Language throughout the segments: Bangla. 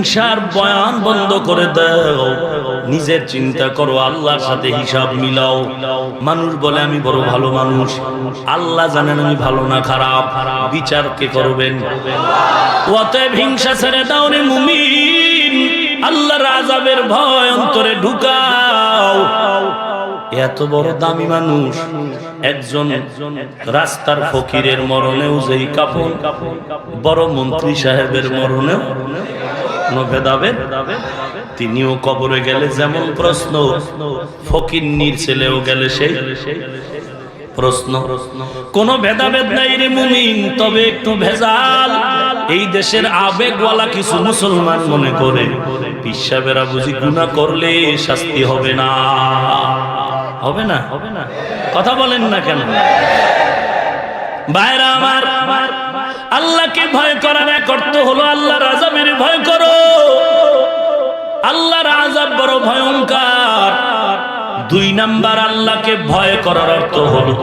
হিংসার বয়ান বন্ধ করে দাও। নিজের চিন্তা করো, আল্লাহর সাথে হিসাব মিলাও। মানুষ বলে, আমি বড় ভালো মানুষ। আল্লাহ জানেন আমি ভালো না খারাপ। বিচার কে করবেন? হিংসা ছেড়ে দাও রে মুমিন। আল্লাহর আজাবের ভয় অন্তরে ঢুকাও। এত বড় দামি মানুষ। একজন রাস্তার ফকিরের মরণেও যেই কাপড় বড় মন্ত্রী সাহেবের মরণেও কোনো ভেদাভেদ, তিনিও কবরে গেলে যেমন প্রশ্ন, ফকির নির ছেলেও গেলে সেই প্রশ্ন। কোন ভেদাভেদ নাই রে মুমিন, তবে একটু ভেজাল। এই দেশের আবেগওয়ালা কিছু মুসলমান মনে করে পিসাবেরা বুঝি গুণা করলে শাস্তি হবে না। হবে না? হবে না কথা বলেন না কেন? বাইরা আমার আল্লাহকে ভয় করার এক অর্থ হলো আল্লাহর আজাবের ভয় করো। আল্লাহর আজাব বড় ভয়ঙ্কর। দুই নাম্বার আল্লাহকে ভয় করার অর্থ হলো,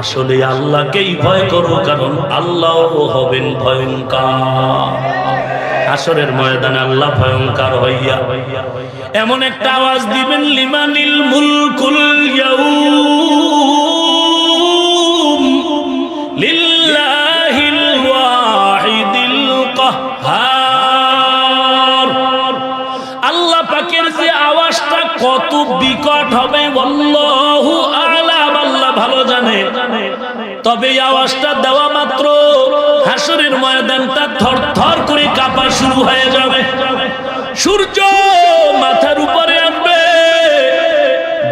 আসলে আল্লাহকেই ভয় করো কারণ আল্লাহ হবেন ভয়ঙ্কর। আসরের ময়দানে আল্লাহ ভয়ঙ্কর হইয়া এমন একটা আওয়াজ দিবেন, লিমানিল মুলকুল ইয়াউম। কত বিকট হবে আল্লাহু আলাম আল্লাহ ভালো জানে। তবে আওয়াজটা দেওয়া মাত্র, হাসরের ময়দানটা থর থর করে কাঁপা শুরু হয়ে যাবে। সূর্য মাথার উপরে আনবে।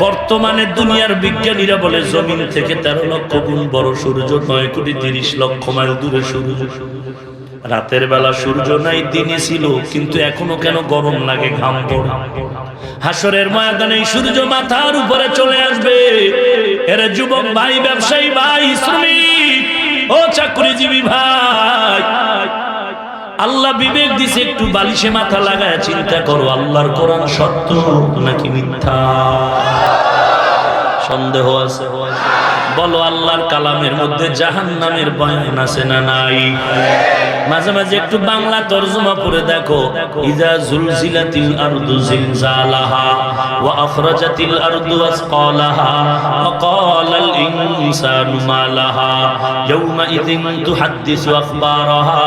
বর্তমানে দুনিয়ার বিজ্ঞানীরা বলে, জমিন থেকে তেরো লক্ষ গুণ বড় সূর্য নয় কোটি তিরিশ লক্ষ মাইল দূরে সূর্য। রাতের বেলা সূর্য নাই দিনে ছিল, কিন্তু এখনও কেন গরম লাগে ঘাম হাসরের ময়দানে সূর্য মাথার উপরে চলে আসবে। এরা যুবক ভাই, ব্যবসায়ী ভাই, শ্রমিক, ও চাকরিজীবী ভাই। আল্লাহ বিবেক দিছে, একটু বালিশে মাথা লাগায় চিন্তা করো, আল্লাহর কোরআন সত্য নাকি মিথ্যা? সন্দেহ আছে? বলো, আল্লাহর কালামের মধ্যে জাহান নামের বয়ান আছে না নাই? মাঝে মাঝে একটু বাংলা তর্জমা পড়ে দেখো। ইজা জুলজিলাতিল আরদু জিলজালাহা ওয়া আখরাজাতিল আরদু আসকালাহা ওয়া ক্বালাল ইনসানু মা লাহা ইয়াউমা ইযিন তুহাদ্দিসু আখবারাহা।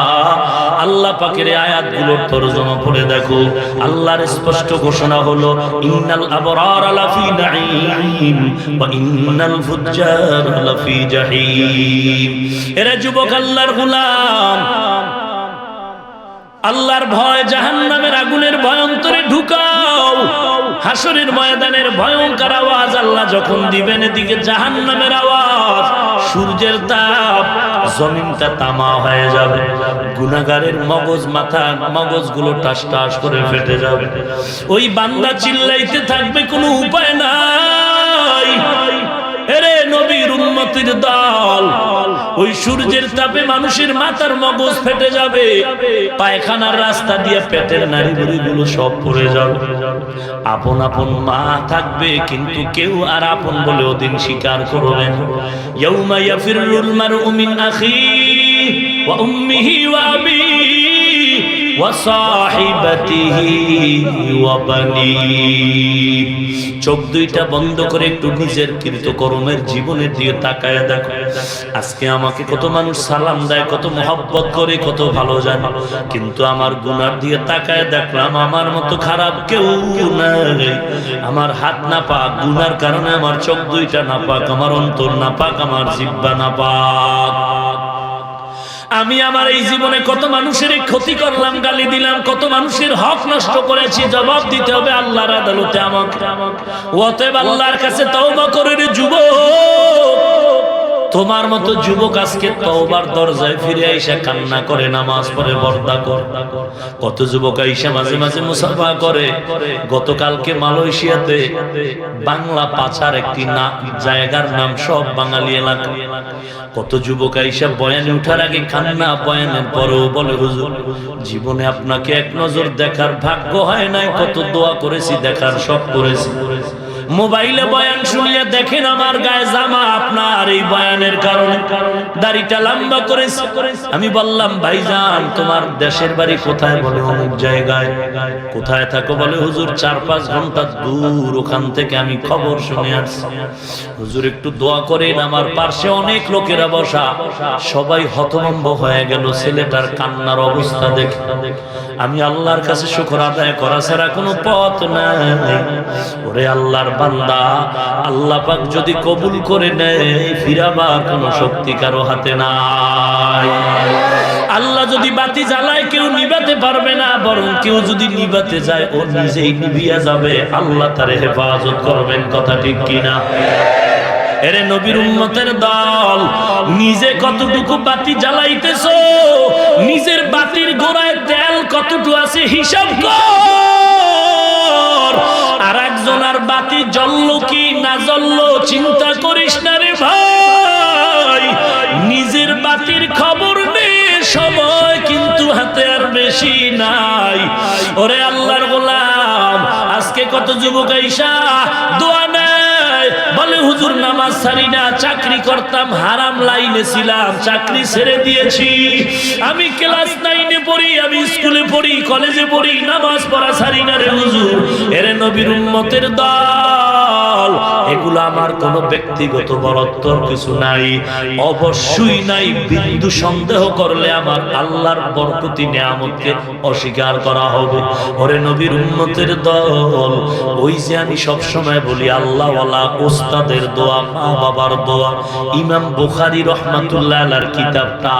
আল্লাহ পাকের আয়াতগুলোর তর্জমা পড়ে দেখো। আল্লাহর স্পষ্ট ঘোষণা হলো, ইন্নাল আবরার লাফি নাঈম ওয়া ইন্নাল ফুজ্জার লাফি জাহিম। এরা যুবক আল্লাহর গোলাম। আল্লাহর ভয় জাহান্নামের আগুনের ভয় অন্তরে ঢুকাও। হাসরের ময়দানের ভয়ঙ্কর আওয়াজ আল্লাহ যখন দিবেন, এদিকে জাহান্নামের আওয়াজ। সূর্যের তাপ, জমিনটা তামা হয়ে যাবে। গুনাগারের মগজ মাথা, মগজগুলো টাস টাস করে ফেটে যাবে। ওই বান্দা চিল্লাইতে থাকবে কোনো উপায় নাই। নবীর উন্মতির দল। ওই সূর্যের তাপে মানুষের মাথার মগজ ফেটে যাবে। পায়খানার রাস্তা দিয়ে পেটের নারী গুলো সব পড়ে যাবে। আপন আপন মা থাকবে, কিন্তু কেউ আর আপন বলে ওদিন স্বীকার করবেন ইয়াউমা চোখ দুইটা বন্ধ করে একটু নিজের কৃতকর্মের জীবনের দিয়ে তাকায় দেখো। আজকে আমাকে কত মানুষ সালাম দেয়, কত মহব্বত করে, কত ভালো জানে। কিন্তু আমার গুনার দিয়ে তাকায় দেখলাম আমার মতো খারাপ কেউ নাই। আমার হাত না পাক গুনার কারণে আমার চোখ দুইটা না পাক আমার অন্তর না পাক আমার জিব্বা না পাক আমি আমার এই জীবনে কত মানুষের ক্ষতি করলাম, গালি দিলাম, কত মানুষের হক নষ্ট করেছি, জবাব দিতে হবে আল্লাহর আদালতে আমাকে। অতএব আল্লাহর কাছে তওবা করে যুবক। তোমার মতো যুবক আজকে তওবার দরজায় ফিরে আইসা কান্না করে, নামাজ পড়ে বর্দা কর। কত যুবক আইসা মাঝে মাঝে মুসাফা করে। গতকালকে মালয়েশিয়াতে বাংলা পাচার একটি না জায়গার নাম সব বাঙালি এলাকা। কত যুবক আইসা বয়ানে উঠার আগে কান্না, বয়ানের পরেও বলে, হুজুর, জীবনে আপনাকে এক নজর দেখার ভাগ্য হয় নাই। কত দোয়া করেছি, দেখার সব করেছি। মোবাইলে বয়ান শুনিয়ে দেখেন আমার গায়ে জামা, আপনার এই বয়ানের কারণে। দাড়িটা লম্বা করে আমি বললাম, ভাইজান, তোমার দেশের বাড়ি কোথায়? বলে অনেক জায়গায়। কোথায় থাকো? বলে, হুজুর চার পাঁচ ঘণ্টা দূর, ওখান থেকে আমি খবর শুনে আসছি। হুজুর, একটু দোয়া করেন, আমার পাশে অনেক লোকেরা বসা। সবাই হতভম্ব হয়ে গেল, ছেলেটার কান্নার অবস্থা দেখে। আমি আল্লাহর কাছে শুকর আদায় করা ছাড়া কোনো পথ নাই। ওরে আল্লাহর বান্দা, আল্লাহ পাক যদি কবুল করে নেয়, ফিরাবার কোনো শক্তি কারও হাতে নাই। আল্লাহ যদি বাতি জ্বালায়, কেউ নিবাতে পারবে না, বরং কেউ যদি নিবাতে যায়, ও নিজেই নিভিয়া যাবে। আল্লাহ তারে হেফাজত করবেন, কথা ঠিক কিনা? এরে নবীর উম্মতের দল, নিজে কতটুকু বাতি জ্বালাইতেছো? নিজের বাতির গোড়ায় তেল কতটুকু আছে, হিসাব কর। আর একজন আর বাতি জ্বললো কি না জ্বললো চিন্তা করিস না রে ভাই। নিজের বাতির খবর নে, সময় কিন্তু হাতে আর বেশি নাই। ওরে আল্লাহর গোলাম, আজকে কত যুবক আইসা দোয়া বলে, হুজুর, নামাজ ছাড়ি না, চাকরি করতাম, হারাম লাইনে ছিলাম, চাকরি ছেড়ে দিয়েছি। আমি ক্লাস নাইনে পড়ি, আমি স্কুলে পড়ি, কলেজে পড়ি, নামাজ পড়া ছাড়ি না রে হুজুর। এরে নবীর উম্মতের দল। এগুলো আমার কোনো ব্যক্তিগত বরত্বর কিছু নাই। অবশ্যই নাই, বিন্দু সন্দেহ করলে আমার আল্লাহর বরকতি, নিয়ামতকে অস্বীকার করা হবে। ওরে নবীর উম্মতের দল, ওই যে আমি সব সময় বলি আল্লাহ ওস্তাদের দোয়া মা বাবার দোয়া। ইমাম বুখারী রহমাতুল্লাহ কিতাবটা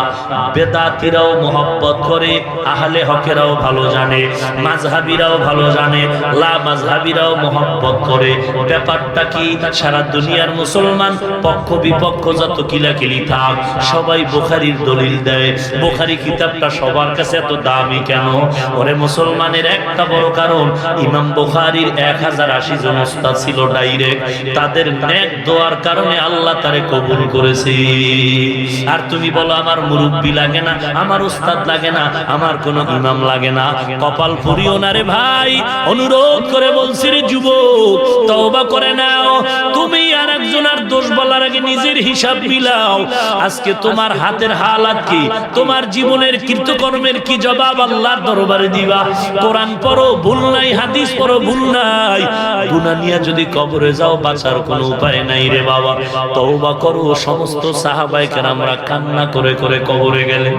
বেদাতিরাও মোহব্বত করে, আহলে হকেরাও ভালো জানে, মাযহাবিরাও ভালো জানে, লা মাযহাবিরাও মোহব্বত করে। ব্যাপারটা কি? সারা দুনিয়ার মুসলমান পক্ষ বিপক্ষ যত কিলাকিলি থাক, সবাই বুখারীর দলিল দেয়। বুখারী কিতাবটা সবার কাছে এত দামি কেন? ওরে মুসলমানের একটা বড় কারণ, ইমাম বুখারীর এক হাজার আশি জন ওস্তাদ ছিল ডাইরেক্ট। তাদের নেক দোয়ার কারণে আল্লাহ তারে কবুল করেছে। আর তুমি বলো, আমার মুরব্বী লাগে না, আমার উস্তাদ লাগে না, আমার কোনো ইমাম লাগে না? কপাল ফুরিও না রে ভাই। অনুরোধ করে বলছি রে যুবক, তওবা করে নাও। তুমি আর একজনের দোষ বলার আগে নিজের হিসাব মিলাও। আজকে তোমার হাতের হালাত কি? তোমার জীবনের কৃতকর্মের কি জবাব আল্লাহর দরবারে দিবা? কোরআন পড়ো, ভুল নাই, হাদিস পড়ো, ভুল নাই। গুনাহ নিয়ে যদি কবরে যাও, বাঁচার কোনো উপায় নাই রে বাবা। তওবা করো, সমস্ত সাহাবায়ে কেরামরা কান্না করে করে কবরে গেলেন।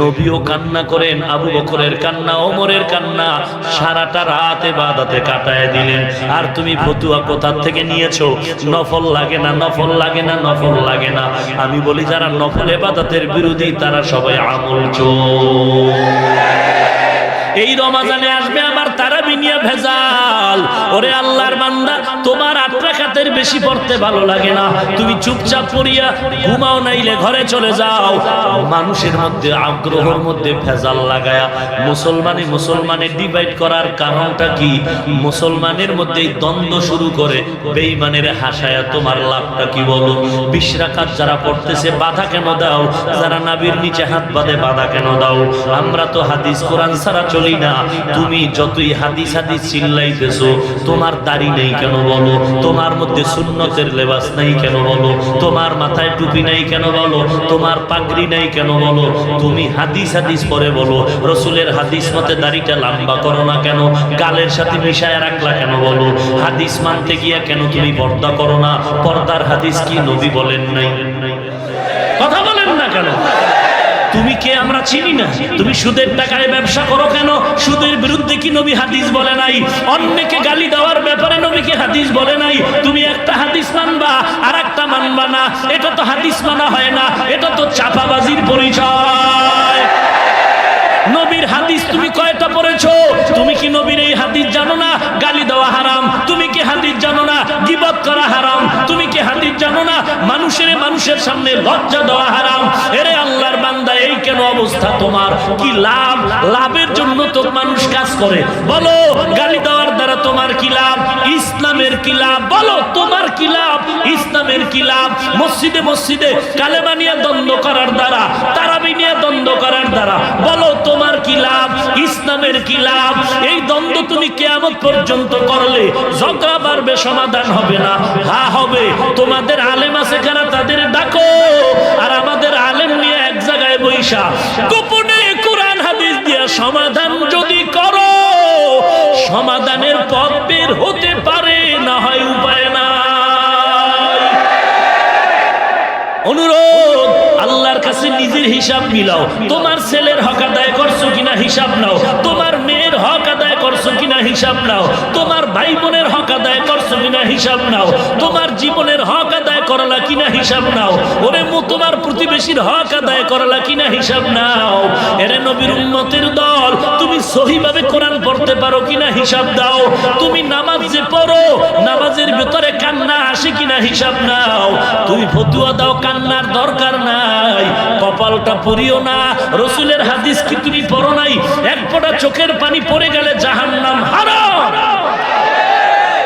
নবীও কান্না করেন, আবু বকরের কান্না, ওমরের কান্না, সারাটা রাত ইবাদতে কাটায় দিলেন। আর তুমি ফতুয়া কোথা থেকে নিয়েছো। নফল লাগে না, নফল লাগে না, নফল লাগে না। আমি বলি, যারা নফল এবাদতের বিরোধী, তারা সবাই আমল চোর। এই রমাজানে আসবে আমার তারা বিনিয়া ভেজাল। ওরে আল্লাহর বান্দা, তোমার আট রাকাতের বেশি পড়তে ভালো লাগে না। তুমি চুপচাপ পড়িয়া ঘুমাও নাইলে ঘরে চলে যাও। মানুষের মধ্যে, আগ্রহের মধ্যে ভেজাল লাগায়া মুসলমানে মুসলমানে ডিভাইড করার কারণটা কি? মুসলমানের মধ্যে দ্বন্দ্ব শুরু করে, বেঈমানের হাসায়া তোমার লাভটা কি বলো? বিশ রাকাত যারা পড়তেছে, বাধা কেন দাও? যারা নাবির নিচে হাত বাঁধে, বাধা কেন দাও? আমরা তো হাদিস, কোরআন ছাড়া চলি না, তুমি যতই হাদিস হাদিস চিল্লাইতেছো, তোমার দাড়ি নেই কেন বলো? তোমার মধ্যে সুন্নতের লেবাস নাই কেন বলো? তোমার মাথায় টুপি নাই কেন বলো? তোমার পাগড়ি নাই কেন বলো? তুমি হাদিস হাদিস পরে বলো, রসুলের হাদিস মতে দাড়িটা লম্বা করো না কেন? গালের সাথে মিশায় রাখলা কেন বলো? হাদিস মানতে গিয়া কেন তুমি পর্দা করো না? পর্দার হাদিস কি নবী বলেন নাই? কথা বলেন না কেন? তুমি কে আমরা চিনি না? তুমি সুদের টাকায় ব্যবসা করো কেন? সুদের বিরুদ্ধে কি নবী হাদিস বলে নাই? অন্যকে গালি দেওয়ার ব্যাপারে নবী কি হাদিস বলে নাই? তুমি একটা হাদিস মানবা আর একটা মানবা না। এটা তো হাদিস মানা হয় না। এটা তো চাপাবাজির পরিচয়। নবীর হাদিস তুমি কয়টা পড়েছো? তুমি কি নবীর এই হাদিস জানো না? গালি দেওয়া হারাম। তুমি কি হাদিস জানো না? গিবত করা হারাম। তুমি কি হাদিস জানো না? মানুষের মানুষের সামনে লজ্জা দেওয়া হারাম। এরে অবস্থা তোমার? কি লাভ? লাভের জন্য তো মানুষ কাজ করে। বলো, গালি দেওয়ার দ্বারা তোমার কি লাভ? ইসলামের কি লাভ? বলো, তোমার কি লাভ? ইসলামের কি লাভ? মসজিদে মসজিদে কালেমা নিয়ে দ্বন্দ্ব করার দ্বারা, তারাবি নিয়ে দ্বন্দ্ব করার দ্বারা, বলো, তোমার কি লাভ? ইসলামের কি লাভ? এই দ্বন্দ্ব তুমি কেয়ামত পর্যন্ত করলে ঝগড়া বাড়বে সমাধান হবে না। হা হবে। তোমাদের আলেম আছে কেনা তাদের ডাকো। আর বৈশা গোপনে কোরআন হাদিস দিয়া সমাধান যদি করো, সমাধানের পথ বের হতে পারে, না হয় উপায় না অনুরোধ, আল্লাহর কাছে নিজের হিসাব মিলাও। তোমার ছেলের হক আদায় করছ কিনা হিসাব নাও। হিসাব নাও। তোমার ভাই বোনের হক আদায় করছ কিনা হিসাব নাও। তোমার জীবনের হক আদায় করলা কিনা হিসাব নাও। ওরে মু, তোমার প্রতিবেশীর হক আদায় করলা কিনা হিসাব নাও। এরে নবীর উন্নতির দল, তুমি সহিভাবে কোরআন পড়তে পারো কিনা হিসাব দাও। তুমি নামাজ যে পড়ো, নামাজের ভিতরে কান্না আসে কিনা হিসাব নাও। তুমি ফতুয়া দাও, কান্নার দরকার নাই। কপালটা পড়িও না। রসুলের হাদিস কি তুমি পড়ো নাই? এক ফোঁটা চোখের পানি পড়ে গেলে জাহান্নাম।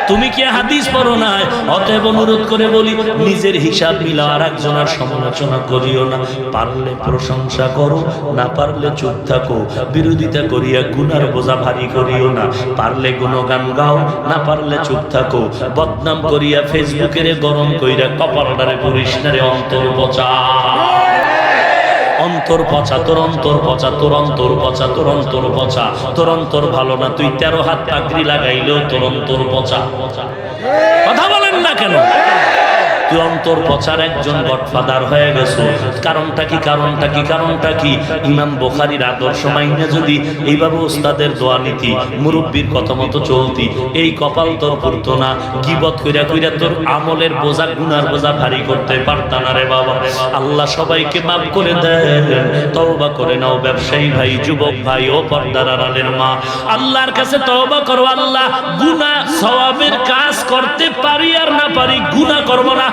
তুমি কি হাদিস পড়ো নাই? অতএব অনুরোধ করে বলি, নিজের হিসাব মিলাও আর একজনের সমালোচনা করিও না। পারলে প্রশংসা করো, না পারলে চুপ থাকো। বিরোধিতা করিয়া গুনার বোঝা ভারী করিও না। পারলে গুণগান গাও, না পারলে চুপ থাকো। বদনাম করিয়া ফেসবুকের গরম কইরা কপালটারে করিস না রে অন্তর পচা। অন্তর পচা তোর অন্তর পচা তোর অন্তর পচা তোর অন্তর পচা তোর অন্তর ভালো না, তুই তেরো হাত পাগড়ি লাগাইলেও তোর অন্তর পচা। কথা বলেন না কেন? তুই অন্তর একজন হয়ে গেছো। কারণটা কি কারণটা কি কারণটা কি? ইমাম বোখারির আদর্শ মাইনে যদি এইভাবে ওস্তাদের দোয়া নীতি, মুরব্বীর কথা মতো চলতি, এই কপাল তোর পড়তো না। কইরা কইরা তোর আমলের বোঝা, গুনার বোঝা ভারী করতে পারতা না রে বাবা। আল্লাহ সবাইকে মাফ করে দেন, তওবা করে নাও ব্যবসায়ী ভাই, যুবক ভাই ও পর্দার আড়ালের মা। আল্লাহর কাছে তওবা করো, আল্লাহ গুনাহ, সওয়াবের কাজ করতে পারি আর না পারি, গুনাহ করব না।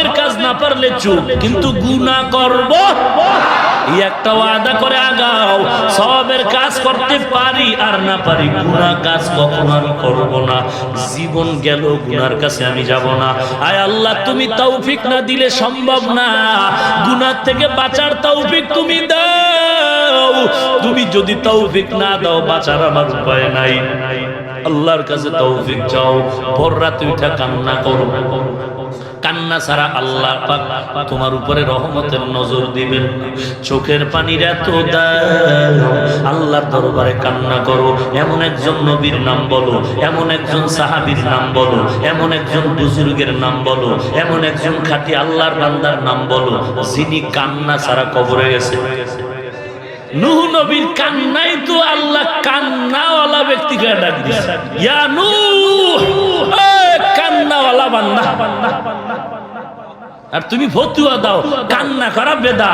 সবের কাজ না পারলে চুপ, কিন্তু গুণা করব। একটা ওয়াদা করে আগাও, সবের কাজ করতে পারি আর না পারি গুণা কাজ কখনো আমি করব না। জীবন গেল, গুনার কাছে আমি যাব না। আয় আল্লাহ, তুমি তৌফিক না দিলে সম্ভব না। গুনার থেকে বাঁচার তৌফিক তুমি দাও। তুমি যদি তৌফিক না দাও, বাঁচার আমার উপায় নাই। আল্লাহর কাছে তৌফিক চাও। ভোর রাতে উঠা কান্না করো। কান্না ছাড়া আল্লাহ পাক তোমার উপরে রহমতের নজর দিবেন চোখের পানির এত আল্লাহর দরবারে কান্না করো। এমন একজন নবীর নাম বলো, এমন একজন সাহাবীর নাম বলো, এমন একজন বুজুর্গের নাম বলো, এমন একজন খাঁটি আল্লাহর বান্দার নাম বলো, যিনি কান্না ছাড়া কবরে গেছে। নূহ নবীর কান্নাই তো আল্লাহ কান্নাওয়ালা ব্যক্তিকে ডাক কান্নাওয়ালা বান্দা। আর তুমি ফতুয়া দাও, কান্না করা বেদা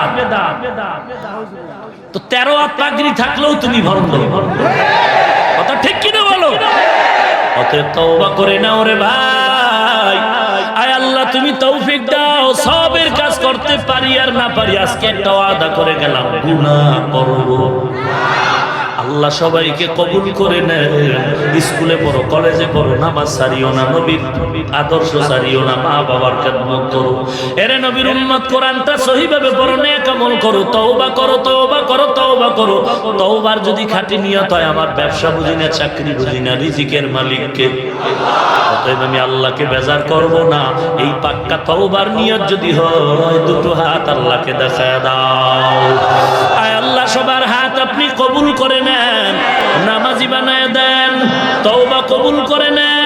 তো তেরো পাগড়ি থাকলেও তুমি ভণ্ড। কথা ঠিক কিনা বলো? অতএব তওবা করে নাও রে ভাই। তৌফিক দাও, সবের কাজ করতে পারি আর না পারি, আজকে একটা ওয়াদা করে গেলাম, গুনাহ করব। আল্লাহ সবাইকে কবুল করে নেন স্কুলে পড়ো, কলেজে পড়ো, নামাজ সারিও না, নবীর আদর্শ সারিও না মা বাবার খেদমত করো। এরে নবীর উম্মত কোরআনটা সহিভাবে পড়ো, নেক আমল করো, তওবা করো তওবা করো তওবা করো। তওবার যদি খাঁটি নিয়ত হয়, আমার ব্যবসা বুঝি না, চাকরি বুঝি না, রিজিকের মালিককে। অতএব আমি আল্লাহকে বেজার করব না। এই পাক্কা তওবার নিয়ত যদি হয়, দুটো হাত আল্লাহকে দেখায় দাও। আয় আল্লাহ সবার হাত আপনি কবুল করে নেন নামাজি বানায় দেন তওবা কবুল করে নেন।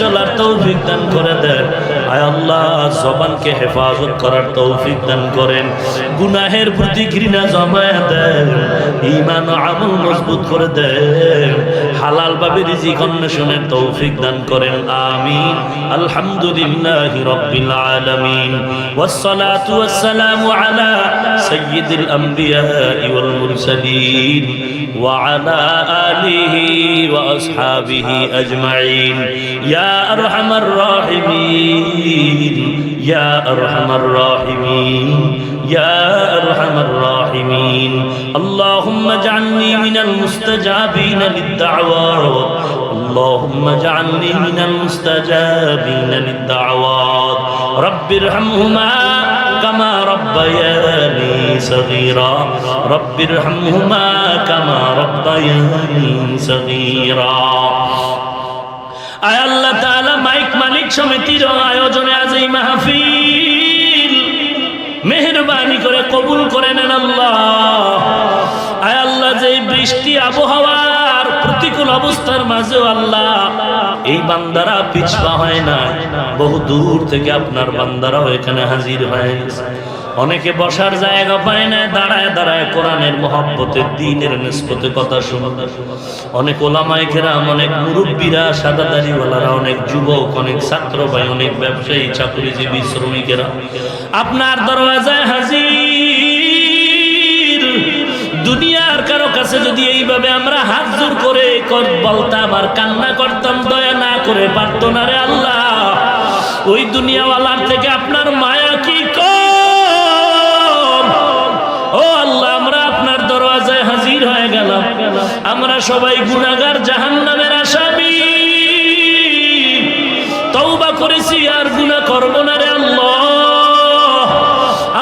চলার তৌফিক দান করে দেন আয় আল্লাহ জবানকে হেফাজত করার তৌফিক দান করেন গুনাহের প্রতি ঘৃণা জমায় দেন ইমান ও আমল মজবুত করে দেন হালাল ভাবে রিজিক অন্বেষণের তৌফিক দান করেন আমিন আলহামদুলিল্লাহি রাব্বিল আলামিন والصلاه والسلام على سيد الانبياء والمرسلين وعلى اله واصحابه اجمعين يا يا أرحم الراحمين يا أرحم الراحمين يا أرحم الراحمين. اللهم اجعلني من المستجابين للدعوات اللهم اجعلني من المستجابين للدعوات رب ارحمهما كما ربياني صغيرا. رب ارحمهما كما ربياني صغيرا. আয় আল্লাহ তাআলা মাইক মালিক সমিতির আয়োজনে আজ এই মাহফিল মেহরবানি করে কবুল করে নেন আল্লাহ। আয় আল্লাহ যে বৃষ্টি আবহাওয়ার প্রতিকূল অবস্থার মাঝেও আল্লাহ এই বান্দারা পিছপা হয় না। বহু দূর থেকে আপনার বান্দারাও এখানে হাজির হয় অনেকে বসার জায়গা পায় না, দাঁড়ায় দাঁড়ায় কোরআনের মহব্বতের দিনের নিষ্পতে কথা শুনে। অনেক ওলামাই কেরাম, অনেক মুরব্বীরা সাদা অনেক যুবক, অনেক ছাত্র ভাই, অনেক ব্যবসায়ী, চাকরিজীবী, শ্রমিকেরা। আপনার দরওয়াজায় হাজির। দুনিয়ার কারও কাছে যদি এইভাবে আমরা হাত জোর কর- বলতাম আর কান্না করতাম, দয়া না করে পারতো না রে আল্লাহ। ওই দুনিয়াওয়ালার থেকে আপনার মায়া কি আমরা সবাই গুণাগার জাহান নামের আসামি। তৌবা করেছি আর গুণা করব না রে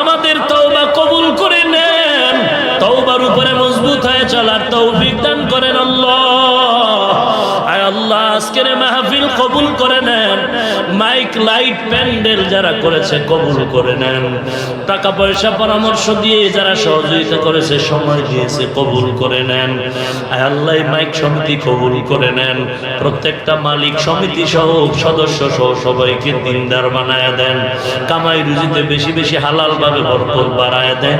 আমাদের তৌবা কবুল করে নেন। তৌবার উপরে মজবুত হয়ে চলার তৌফিক দান করেন আল্লাহ। আজকের মাহফিল কবুল করে নেন। মাইক, লাইট, প্যান্ডেল যারা করেছে কবুল করে নেন। টাকা পয়সা পরামর্শ দিয়ে যারা সহযোগিতা করেছে, সময় দিয়েছে, কবুল করে নেন। আল্লাহ মাইক সমিতি কবুল করে নেন। প্রত্যেকটা মালিক সমিতি সহ, সদস্য সহ সবাইকে দিনদার বানায় দেন। কামাই রুজিতে বেশি বেশি হালাল ভাবে বরকত বাড়ায় দেন।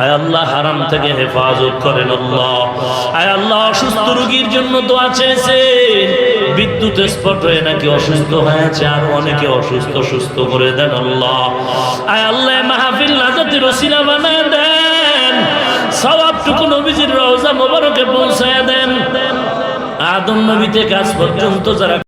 আয় আল্লাহ, হারাম থেকে হেফাজত করেন আল্লাহ। আয় আল্লাহ, অসুস্থ রোগীর জন্য দোয়া চেয়েছে বিদ্যুৎ স্পট হয়ে নাকি অসুস্থ হয়েছে আর অনেকে অসুস্থ, সুস্থ করে দেন আল্লাহ। আয় আল্লাহ মাহফিল নাজাতে রসিলা বানায় দেন। সবাবটুকু নবীজির রওজা মোবারকে পৌঁছায় দেন। আদম নবী থেকে আজ পর্যন্ত যারা